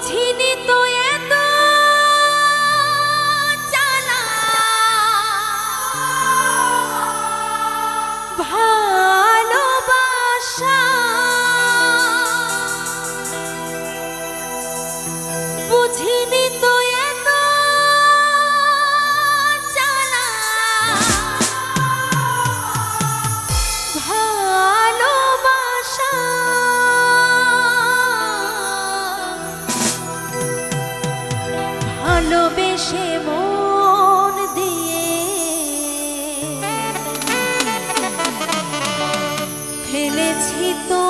What's he? ফেলেছি তো।